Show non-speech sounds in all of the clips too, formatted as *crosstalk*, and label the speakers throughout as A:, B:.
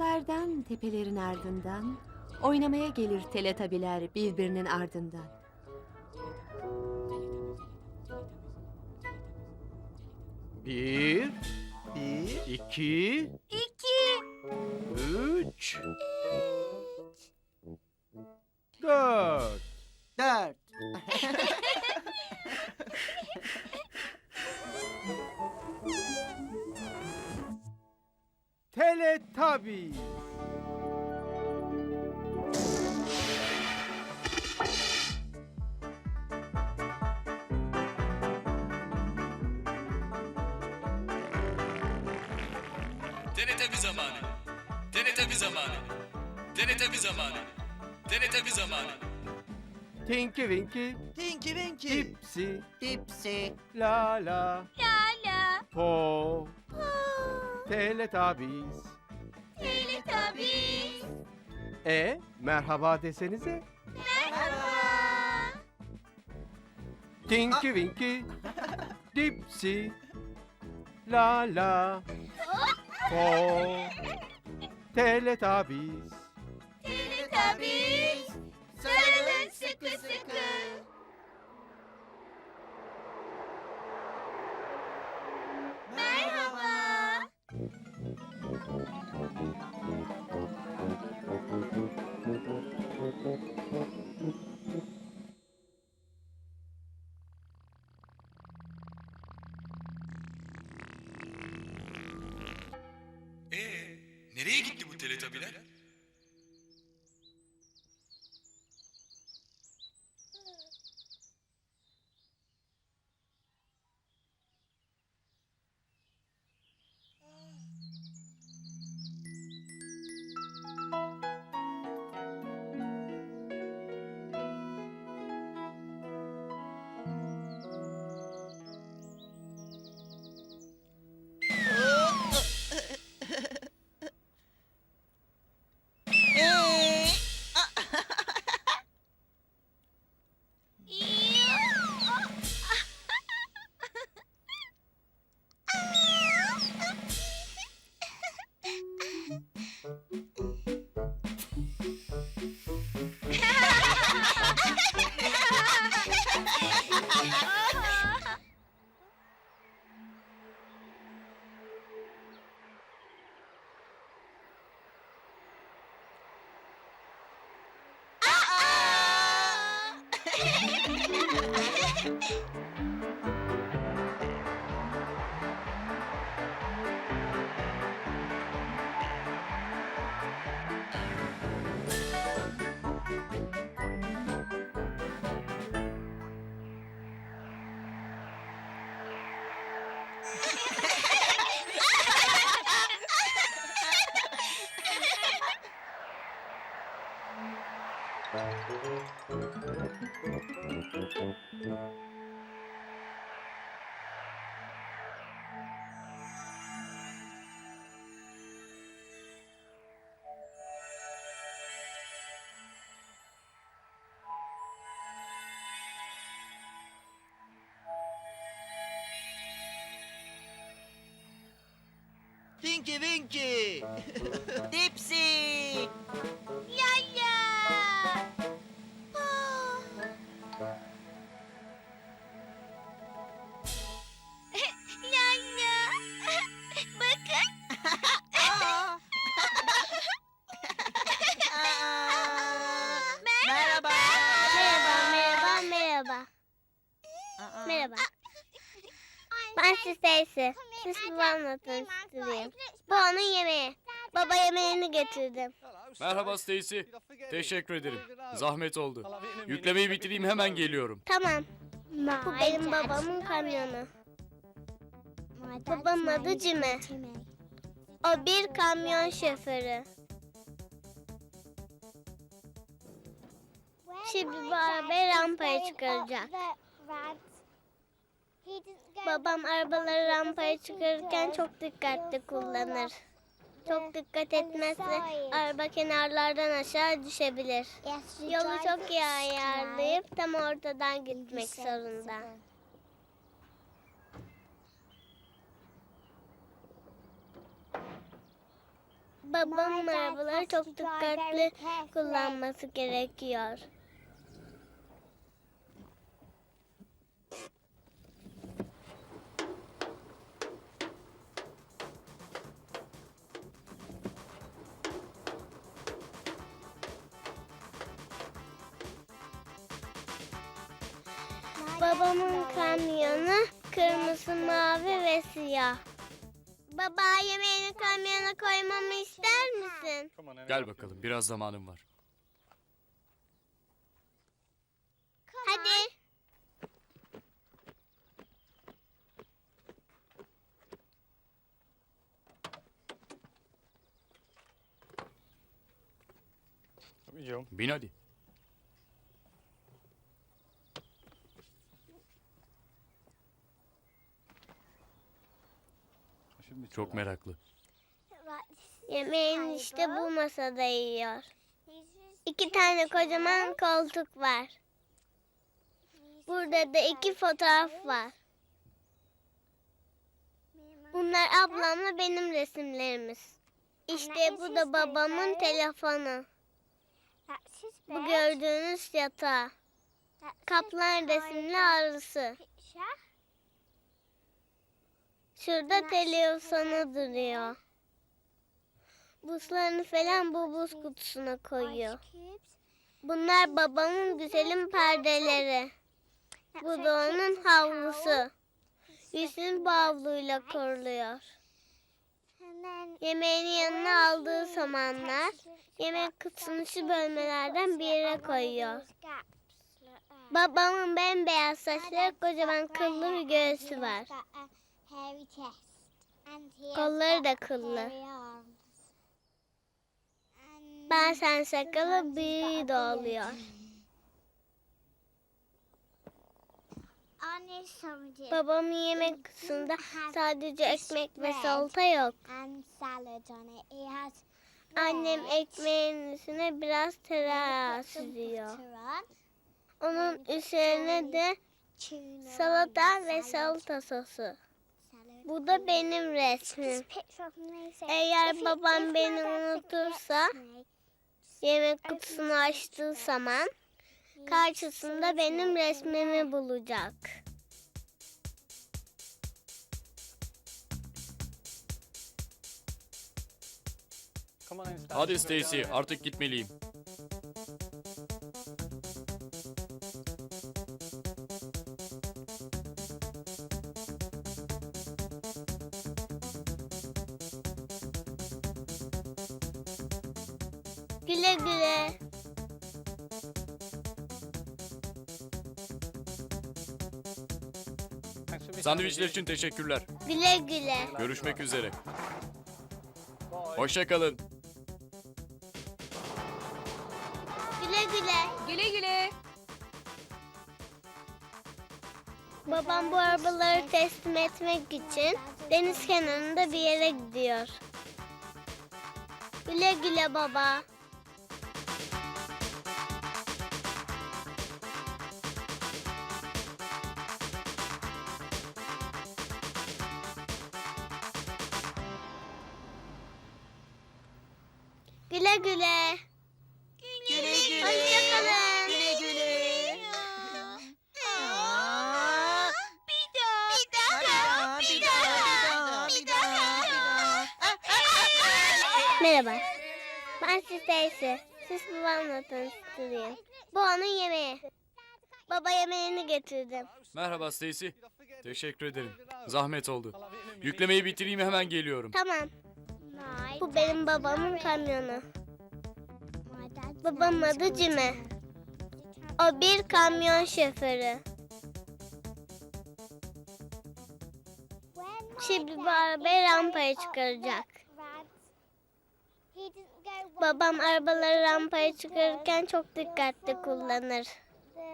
A: Uzaklardan tepelerin ardından oynamaya gelir teletabiler birbirinin ardından.
B: Bir,
C: Bir,
B: iki,
D: İki.
B: Winky. Dipsy,
C: Dipsy.
B: La La,
D: Lala.
B: Po, Teletubbies.
D: Teletubbies.
B: E, merhaba desenize.
D: Merhaba.
B: Tinky Winky, Dipsy, La La, Po, Teletubbies.
D: Teletubbies.
E: Nereye
F: Thank you. Stacy. Siz babamla tanıştırayım. Bu onun yemeği. Baba yemeğini getirdim.
G: Merhaba Stacy. Teşekkür ederim. Zahmet oldu. Yüklemeyi bitireyim hemen geliyorum.
F: Tamam. Bu benim babamın kamyonu. Babamın adı Jimmy. O bir kamyon şoförü. Şimdi bu arabayı rampaya çıkaracak. Babam arabaları rampaya çıkarırken çok dikkatli kullanır. Çok dikkat etmezse araba kenarlardan aşağı düşebilir. Yolu çok iyi ayarlayıp tam ortadan gitmek zorunda. Babamın arabaları çok dikkatli kullanması gerekiyor. Kamyonu kırmızı, mavi ve siyah. Baba yemeğini kamyona koymamı ister misin?
G: Gel bakalım biraz zamanım var.
F: Hadi.
G: Bin hadi. Çok meraklı.
F: Yemeğini işte bu masada yiyor. İki tane kocaman koltuk var. Burada da iki fotoğraf var. Bunlar ablamla benim resimlerimiz. İşte bu da babamın telefonu. Bu gördüğünüz yatağı. Kaplan resimli arısı. Şurada televizyonu duruyor. Buzlarını falan bu buz kutusuna koyuyor. Bunlar babamın güzelim perdeleri. Bu da onun havlusu. Yüzünü bu havluyla koruluyor. Yemeğini yanına aldığı zamanlar yemek kutusunu şu bölmelerden bir yere koyuyor. Babamın bembeyaz saçları kocaman kıllı bir göğsü var. Kolları da kıllı. Bazen sakalı büyüğü de oluyor. Babamın yemek kutusunda sadece ekmek ve salata yok. Annem ekmeğin üstüne biraz tereyağı sürüyor. Onun üzerine de salata ve salata sosu. Bu da benim resmim. Eğer babam beni unutursa yemek kutusunu açtığı zaman karşısında benim resmimi bulacak.
G: Hadi Stacy artık gitmeliyim. Sandviçler için teşekkürler.
F: Güle güle.
G: Görüşmek üzere. Hoşça kalın.
F: Güle güle.
A: Güle güle.
F: Babam bu arabaları teslim etmek için deniz kenarında bir yere gidiyor. Güle güle baba. Güle güle.
C: Güle güle.
F: Hoşçakalın.
C: Güle güle. Aa,
D: Bir daha.
C: bir daha, bir daha, bir daha.
F: Merhaba. Ben siz Stacy. Siz babamla tanıştırayım. Bu onun yemeği. Baba yemeğini getirdim.
G: Merhaba Stacy. Teşekkür ederim. Zahmet oldu. Yüklemeyi bitireyim hemen geliyorum.
F: Tamam. Bu benim babamın kamyonu. Babamın adı Cime. O bir kamyon şoförü. Şimdi bu arabayı rampaya çıkaracak. Babam arabaları rampaya çıkarırken çok dikkatli kullanır.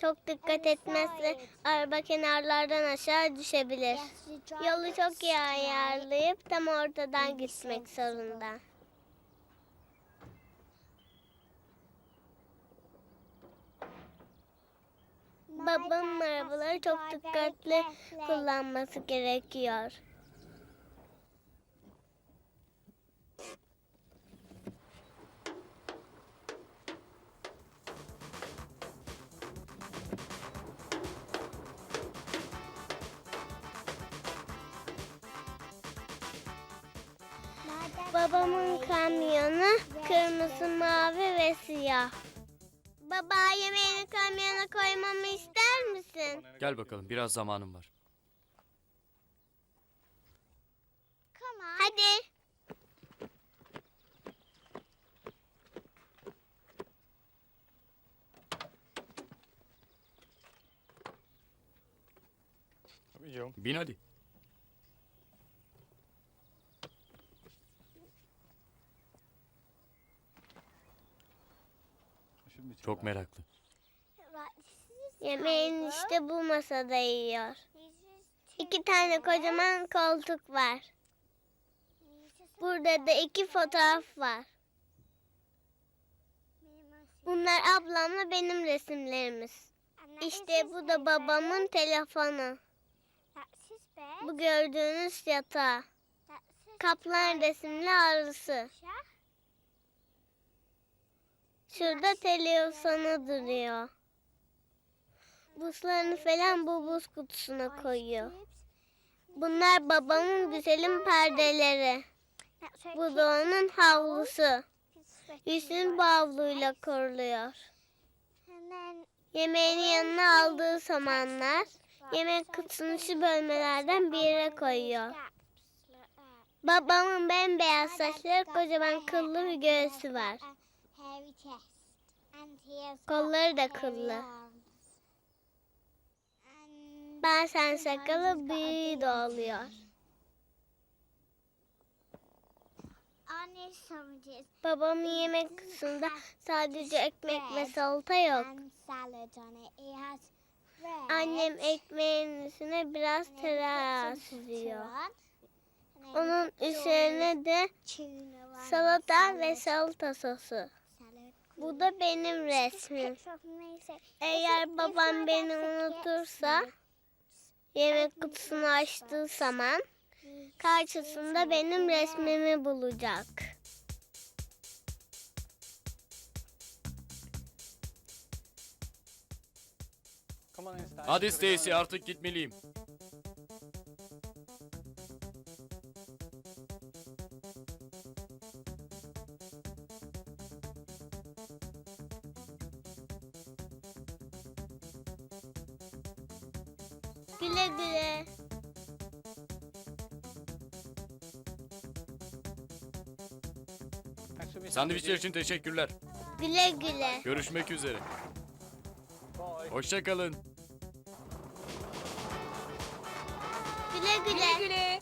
F: Çok dikkat etmezse araba kenarlardan aşağı düşebilir. Yolu çok iyi ayarlayıp tam ortadan gitmek zorunda. Babamın arabaları çok dikkatli kullanması gerekiyor. Babamın kamyonu kırmızı, mavi ve siyah. Baba yemeğini kamyona koymamı ister misin?
G: Gel bakalım biraz zamanım var.
F: Hadi.
G: Bin hadi. Çok meraklı.
F: Yemeğini işte bu masada yiyor. İki tane kocaman koltuk var. Burada da iki fotoğraf var. Bunlar ablamla benim resimlerimiz. İşte bu da babamın telefonu. Bu gördüğünüz yatağı. Kaplan resimli arısı. Şurada televizyonu duruyor. Buzlarını falan bu buz kutusuna koyuyor. Bunlar babamın güzelim perdeleri. Bu da onun havlusu. Yüzün bu havluyla koruluyor. Yemeğini yanına aldığı zamanlar yemek kutusunu şu bölmelerden bir yere koyuyor. Babamın bembeyaz saçları kocaman kıllı bir göğsü var. Kolları da kıllı. Bazen sakalı büyüğü de oluyor. Babamın yemek kutusunda sadece ekmek ve salata yok. Annem ekmeğin üstüne biraz tereyağı sürüyor. Onun üzerine de salata ve salata sosu. Bu da benim resmim. Eğer babam beni unutursa yemek kutusunu açtığı zaman karşısında benim resmimi bulacak.
G: Hadi Stacy artık gitmeliyim. Sandviçler için teşekkürler.
F: Güle güle.
G: Görüşmek üzere. Hoşça kalın.
F: Güle güle.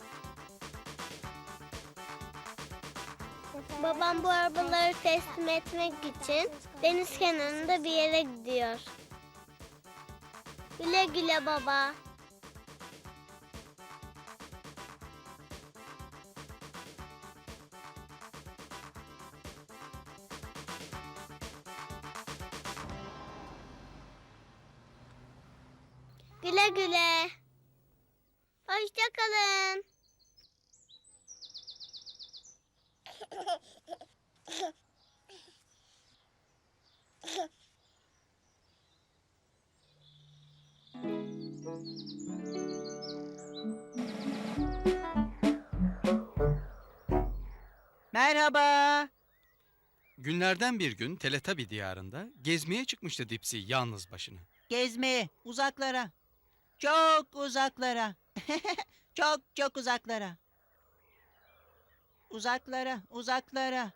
F: Babam bu arabaları teslim etmek için deniz kenarında bir yere gidiyor. Güle güle baba. Güle güle. Hoşça kalın.
C: Merhaba.
H: Günlerden bir gün Teletabi diyarında gezmeye çıkmıştı Dipsy yalnız başına.
C: Gezmeye, uzaklara. Çok uzaklara. *laughs* çok çok uzaklara. Uzaklara, uzaklara.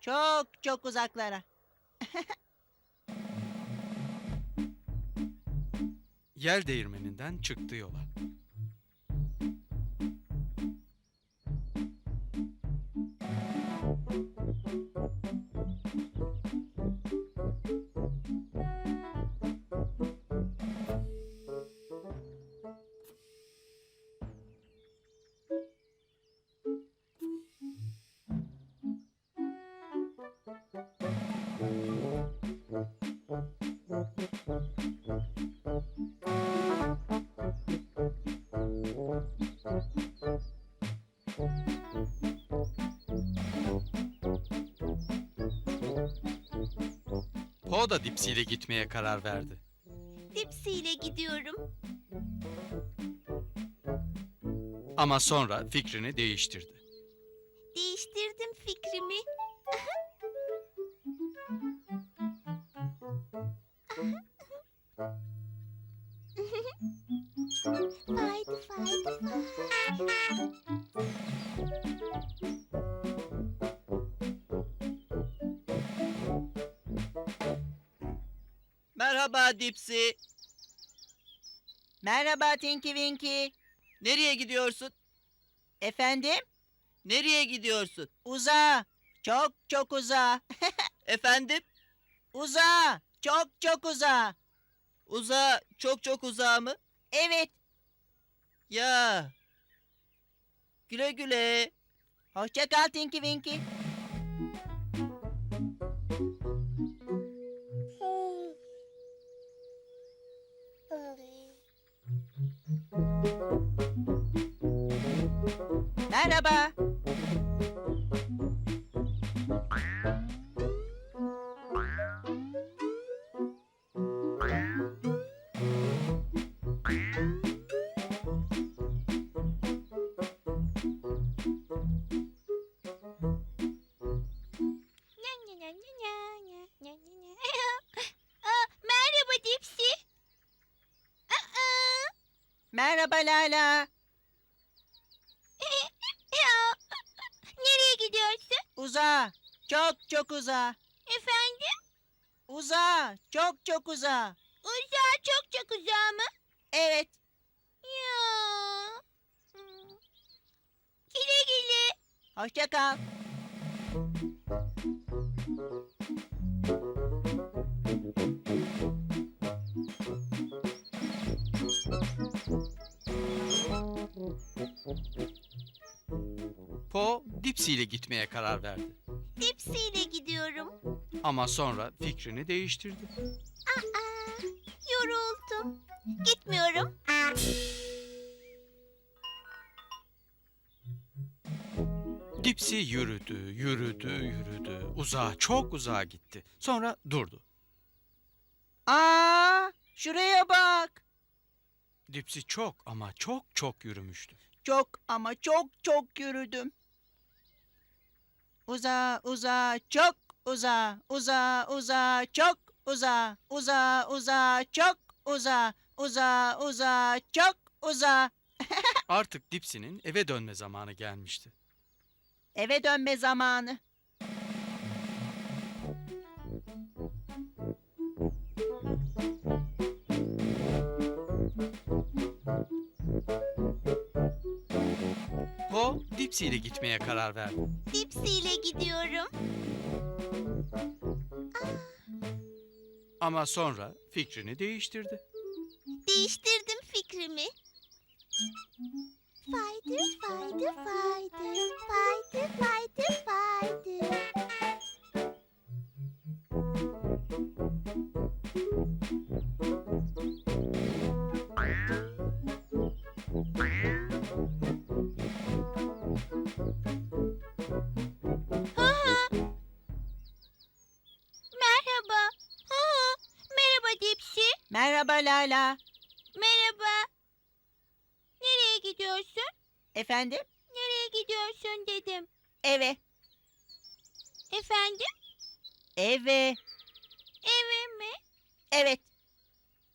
C: Çok çok uzaklara.
H: Yel değirmeninden çıktı yola. Po da Dipsy ile gitmeye karar verdi.
D: Dipsy ile gidiyorum.
H: Ama sonra fikrini değiştirdi.
C: Merhaba Dipsy.
I: Merhaba Tinky Winky.
C: Nereye gidiyorsun?
I: Efendim?
C: Nereye gidiyorsun?
I: Uzağa. Çok çok uzağa. *laughs*
C: Efendim?
I: Uzağa. Çok çok uzağa.
C: Uzağa, çok çok uzağa mı?
I: Evet.
C: Ya. Güle güle.
I: Hoşça kal Tinky Winky.
D: Nya. Aa, merhaba Dipsy. Aa,
I: Merhaba Lala.
D: ya. Nereye gidiyorsun?
I: Uzağa. Çok uzağa.
D: Efendim?
I: Uzağa. Çok çok uzağa.
D: Uzağa çok çok uzağa mı?
I: Evet.
D: Ya. Güle güle.
I: Hoşça kal.
H: Po Dipsy ile gitmeye karar verdi.
D: Dipsy ile gidiyorum.
H: Ama sonra fikrini değiştirdi.
D: Aa, yoruldum. Gitmiyorum.
H: Dipsy yürüdü, yürüdü, yürüdü. Uzağa, çok uzağa gitti. Sonra durdu.
I: Aa, şuraya bak.
H: Dipsy çok ama çok çok yürümüştü.
I: Çok ama çok çok yürüdüm. Uza uza çok uza uza uza çok uza uza uza çok uza uza uza çok uza. *laughs*
H: Artık Dipsy'nin eve dönme zamanı gelmişti.
I: Eve dönme zamanı.
H: Dipsy ile gitmeye karar verdi.
D: Dipsy ile gidiyorum.
H: Ama sonra fikrini değiştirdi.
D: Değiştirdim fikrimi. Faydı, faydı, faydı, faydı, faydı, faydı.
I: Lala.
D: Merhaba. Nereye gidiyorsun?
I: Efendim?
D: Nereye gidiyorsun dedim.
I: Eve.
D: Efendim?
I: Eve.
D: Eve mi?
I: Evet.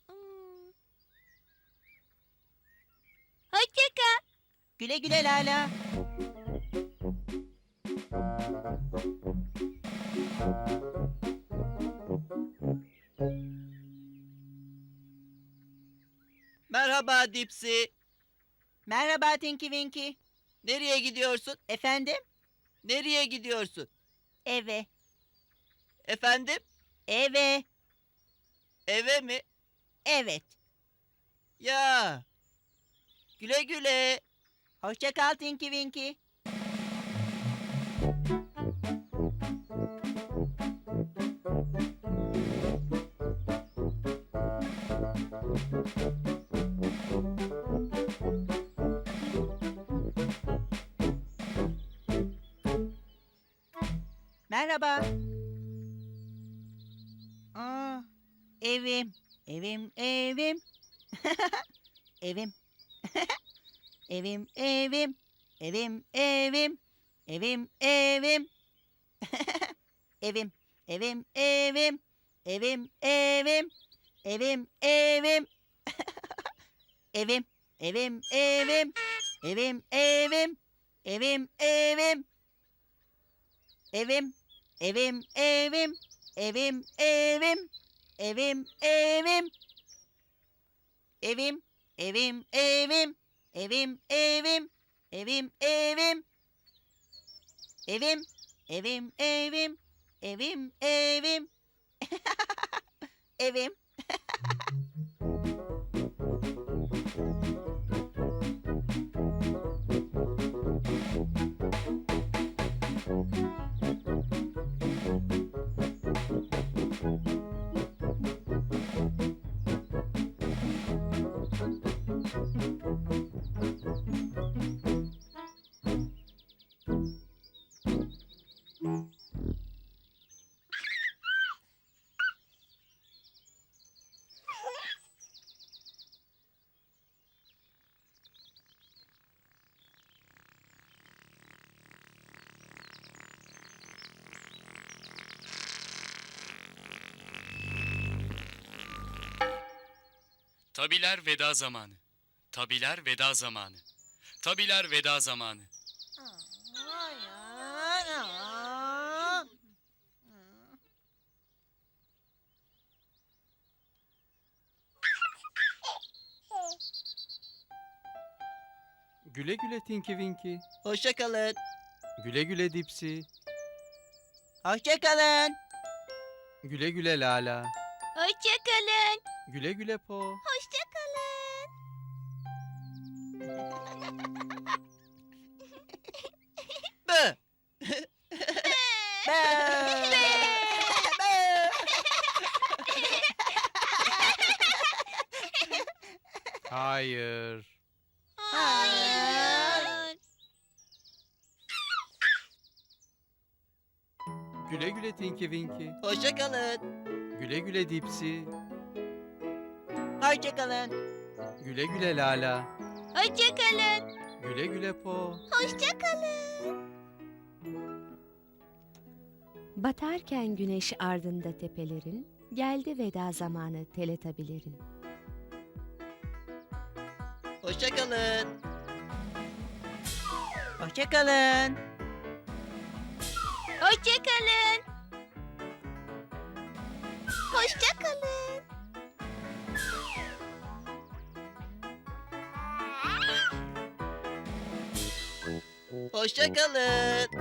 D: Hmm. Hoşça kal.
I: Güle güle Lala.
C: Merhaba Dipsy.
I: Merhaba Tinky Winky.
C: Nereye gidiyorsun?
I: Efendim?
C: Nereye gidiyorsun?
I: Eve.
C: Efendim?
I: Eve.
C: Eve mi?
I: Evet.
C: Ya. Güle güle.
I: Hoşça kal Tinky Winky. Merhaba. Aa, evim, evim, evim. evim. evim, evim, evim, evim, evim, evim. Evim, evim, evim, evim, evim, evim, evim. Evim, evim, evim, evim, evim, evim, evim. Evim, evim, evim, evim, evim, evim, evim. Evim, evim, evim, evim, evim, evim, evim. Evim, evim, evim, evim, evim. *laughs* evim.
G: Tabiler veda zamanı. Tabiler veda zamanı. Tabiler veda zamanı.
H: Güle güle Tinky Winky.
I: Hoşça kalın.
H: Güle güle Dipsy.
I: Hoşça kalın.
H: Güle güle Lala.
D: Hoşçakalın.
H: Güle güle Po.
I: Bı. Bı.
H: Hayır.
D: Hayır.
H: Güle güle Tinky Winky.
I: Hoşça kalın.
H: Güle güle Dipsy.
I: Hoşça kalın.
H: Güle güle Lala.
D: Hoşçakalın.
H: Güle güle Po.
D: Hoşçakalın.
A: Batarken güneş ardında tepelerin, geldi veda zamanı teletabilerin.
I: Hoşça kalın. Hoşça kalın.
D: Hoşçakalın. Hoşçakalın.
I: Hoşça kalın.